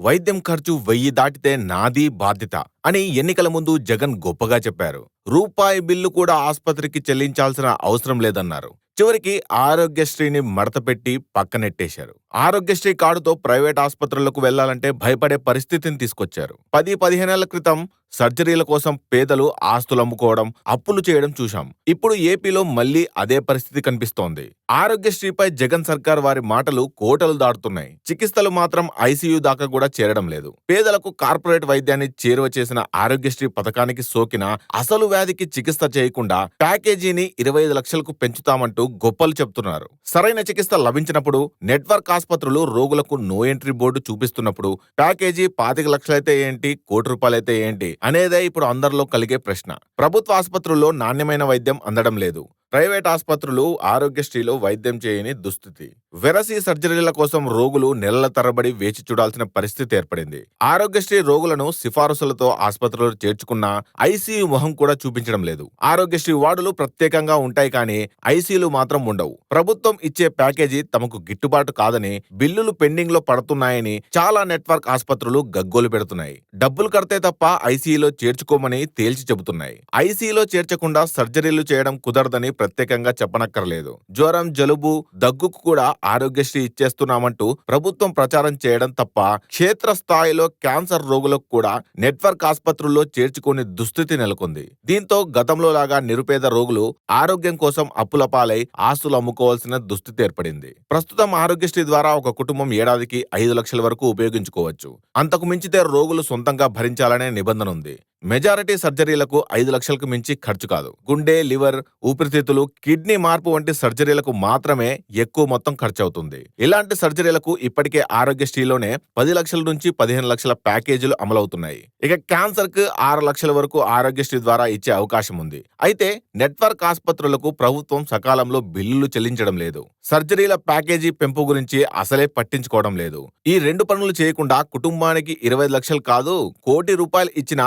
వైద్యం ఖర్చు వెయ్యి దాటితే నాది బాధ్యత. అని ఎన్నికల ముందు జగన్ గొప్పగా చెప్పారు. రూపాయి బిల్లు కూడా ఆస్పత్రికి చెల్లించాల్సిన అవసరం లేదన్నారు. చివరికి ఆరోగ్యశ్రీని మడతపెట్టి పక్కనెట్టేశారు. ఆరోగ్యశ్రీ కార్డుతో ప్రైవేట్ ఆసుపత్రులకు వెళ్ళాలంటే భయపడే పరిస్థితిని తీసుకొచ్చారు. పది పదిహేనేళ్ళ క్రితం సర్జరీల కోసం పేదలు ఆస్తులు అమ్ముకోవడం అప్పులు చేయడం చూశాం. ఇప్పుడు ఏపీలో మళ్ళీ అదే పరిస్థితి కనిపిస్తోంది. ఆరోగ్యశ్రీపై జగన్ సర్కార్ వారి మాటలు కోటలు దాటుతున్నాయి. చికిత్సలు మాత్రం ఐసీయూ దాకా కూడా చేరడం లేదు. పేదలకు కార్పొరేట్ వైద్యాన్ని చేరువ చేసిన ఆరోగ్యశ్రీ పథకానికి సోకిన అసలు వ్యాధికి చికిత్స చేయకుండా ప్యాకేజీని ఇరవై ఐదు లక్షలకు పెంచుతామంటూ గొప్పలు చెప్తున్నారు. సరైన చికిత్స లభించినప్పుడు నెట్వర్క్ ఆసుపత్రులు రోగులకు నో ఎంట్రీ బోర్డు చూపిస్తున్నప్పుడు ప్యాకేజీ పాతిక లక్షలైతే ఏంటి కోటి రూపాయలైతే ఏంటి అనేదే ఇప్పుడు అందరిలో కలిగే ప్రశ్న. ప్రభుత్వ ఆసుపత్రుల్లో నాణ్యమైన వైద్యం అందడం లేదు. ప్రైవేట్ ఆసుపత్రులు ఆరోగ్యశ్రీలో వైద్యం చేయని దుస్థితి. వెరసి సర్జరీల కోసం రోగులు నెలల తరబడి వేచి చూడాల్సిన పరిస్థితి ఏర్పడింది. ఆరోగ్యశ్రీ రోగులను సిఫారసులతో ఆసుపత్రులు చేర్చుకున్నా ఐసీయూ మొహం కూడా చూపించడం లేదు. ఆరోగ్యశ్రీ వార్డులు ప్రత్యేకంగా ఉంటాయి కానీ ఐసీయూలు మాత్రం ఉండవు. ప్రభుత్వం ఇచ్చే ప్యాకేజీ తమకు గిట్టుబాటు కాదని బిల్లులు పెండింగ్లో పడుతున్నాయని చాలా నెట్వర్క్ ఆసుపత్రులు గగ్గోలు పెడుతున్నాయి. డబ్బులు కడితే తప్ప ఐసీయూలో చేర్చుకోమని తేల్చి చెబుతున్నాయి. ఐసీయూలో చేర్చకుండా సర్జరీలు చేయడం కుదరదని ప్రత్యేకంగా చెప్పనక్కర్లేదు. జ్వరం జలుబు దగ్గుకు కూడా ఆరోగ్యశ్రీ ఇచ్చేస్తున్నామంటూ ప్రభుత్వం ప్రచారం చేయడం తప్ప క్షేత్ర స్థాయిలో క్యాన్సర్ రోగులకు కూడా నెట్వర్క్ ఆసుపత్రుల్లో చేర్చుకునే దుస్థితి నెలకొంది. దీంతో గతంలో లాగా నిరుపేద రోగులు ఆరోగ్యం కోసం అప్పుల పాలై ఆస్తులు అమ్ముకోవాల్సిన దుస్థితి ఏర్పడింది. ప్రస్తుతం ఆరోగ్యశ్రీ ద్వారా ఒక కుటుంబం ఏడాదికి ఐదు లక్షల వరకు ఉపయోగించుకోవచ్చు. అంతకు మించితే రోగులు సొంతంగా భరించాలనే నిబంధన ఉంది. మెజారిటీ సర్జరీలకు ఐదు లక్షలకు మించి ఖర్చు కాదు. గుండె లివర్ ఊపిరితిత్తులు కిడ్నీ మార్పు వంటి సర్జరీలకు మాత్రమే ఎక్కువ మొత్తం ఖర్చు అవుతుంది ఇలాంటి సర్జరీలకు ఇప్పటికే ఆరోగ్యశ్రీలోనే పది లక్షల నుంచి పదిహేను లక్షల ప్యాకేజీలు అమలవుతున్నాయి. ఇక క్యాన్సర్కు ఆరు లక్షల వరకు ఆరోగ్యశ్రీ ద్వారా ఇచ్చే అవకాశం ఉంది. అయితే నెట్వర్క్ ఆసుపత్రులకు ప్రభుత్వం సకాలంలో బిల్లులు చెల్లించడం లేదు. సర్జరీల ప్యాకేజీ పెంపు గురించి అసలే పట్టించుకోవడం లేదు. ఈ రెండు పనులు చేయకుండా కుటుంబానికి ఇరవై లక్షలు కాదు కోటి రూపాయలు ఇచ్చినా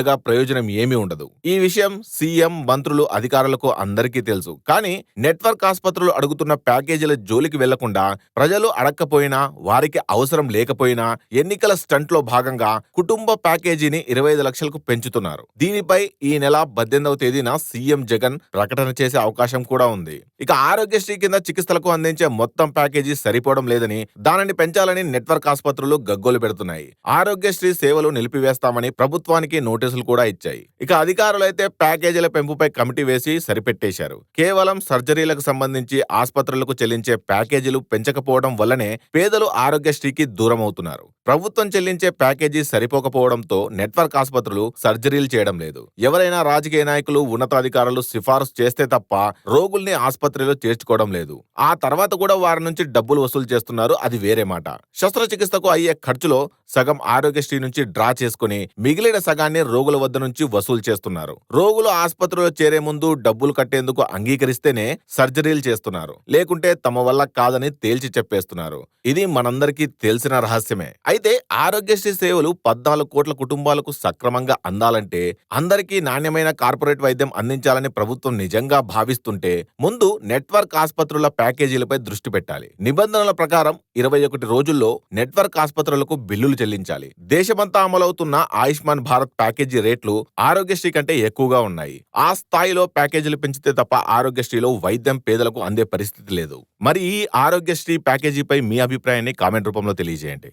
పెద్దగా ప్రయోజనం ఏమీ ఉండదు. ఈ విషయం సీఎం మంత్రులు అధికారులకు అందరికీ తెలుసు. కానీ నెట్వర్క్ ఆసుపత్రులు అడుగుతున్న ప్యాకేజీల జోలికి వెళ్ళకుండా ప్రజలు అడక్కపోయినా వారికి అవసరం లేకపోయినా ఎన్నికల స్టంట్లో భాగంగా కుటుంబ ప్యాకేజీని ఇరవై ఐదు లక్షలకు పెంచుతున్నారు. దీనిపై ఈ నెల పద్దెనిమిదవ తేదీన సీఎం జగన్ ప్రకటన చేసే అవకాశం కూడా ఉంది. ఇక ఆరోగ్యశ్రీ కింద చికిత్సలకు అందించే మొత్తం ప్యాకేజీ సరిపోవడం లేదని దానిని పెంచాలని నెట్వర్క్ ఆసుపత్రులు గగ్గోలు పెడుతున్నాయి. ఆరోగ్యశ్రీ సేవలు నిలిపివేస్తామని ప్రభుత్వానికి నోటీసులు కూడా ఇచ్చాయి. ఇక అధికారులైతే ప్యాకేజీల పెంపుపై కమిటీ వేసి సరిపెట్టేశారు. కేవలం సర్జరీలకు సంబంధించి ఆసుపత్రులకు చెల్లించే ప్యాకేజీలు పెంచకపోవడం వల్లనే పేదలు ఆరోగ్యశ్రీకి దూరం అవుతున్నారు ప్రభుత్వం చెల్లించే ప్యాకేజీ సరిపోకపోవడంతో నెట్వర్క్ ఆసుపత్రులు సర్జరీలు చేయడం లేదు. ఎవరైనా రాజకీయ నాయకులు ఉన్నతాధికారులు సిఫారసు చేస్తే తప్ప రోగుల్ని ఆసుపత్రిలో చేర్చుకోవడం లేదు. ఆ తర్వాత కూడా వారి నుంచి డబ్బులు వసూలు చేస్తున్నారు. అది వేరే మాట. శస్త్రచికిత్సకు అయ్యే ఖర్చులో సగం ఆరోగ్యశ్రీ నుంచి డ్రా చేసుకుని మిగిలిన సగాన్ని రోగుల వద్ద నుంచి వసూలు చేస్తున్నారు. రోగులు ఆసుపత్రిలో చేరే ముందు డబ్బులు కట్టేందుకు అంగీకరిస్తేనే సర్జరీలు చేస్తున్నారు. లేకుంటే తమ వల్ల కాదని తేల్చి చెప్పేస్తున్నారు. ఇది మనందరికీ తెలిసిన రహస్యమే. అయితే ఆరోగ్యశ్రీ సేవలు పద్నాలుగు కోట్ల కుటుంబాలకు సక్రమంగా అందాలంటే అందరికీ నాణ్యమైన కార్పొరేట్ వైద్యం అందించాలని ప్రభుత్వం నిజంగా భావిస్తుంటే ముందు నెట్వర్క్ ఆసుపత్రుల ప్యాకేజీలపై దృష్టి పెట్టాలి. నిబంధనల ప్రకారం ఇరవై ఒకటి రోజుల్లో నెట్వర్క్ ఆసుపత్రులకు బిల్లులు చెల్లించాలి. దేశమంతా అమలవుతున్న ఆయుష్మాన్ భారత్ ప్యాకేజీ రేట్లు ఆరోగ్యశ్రీ కంటే ఎక్కువగా ఉన్నాయి. ఆ స్థాయిలో ప్యాకేజీలు పెంచితే తప్ప ఆరోగ్యశ్రీలో వైద్యం పేదలకు అందే పరిస్థితి లేదు. మరి ఈ ఆరోగ్యశ్రీ ప్యాకేజీపై మీ అభిప్రాయాన్ని కామెంట్ రూపంలో తెలియజేయండి.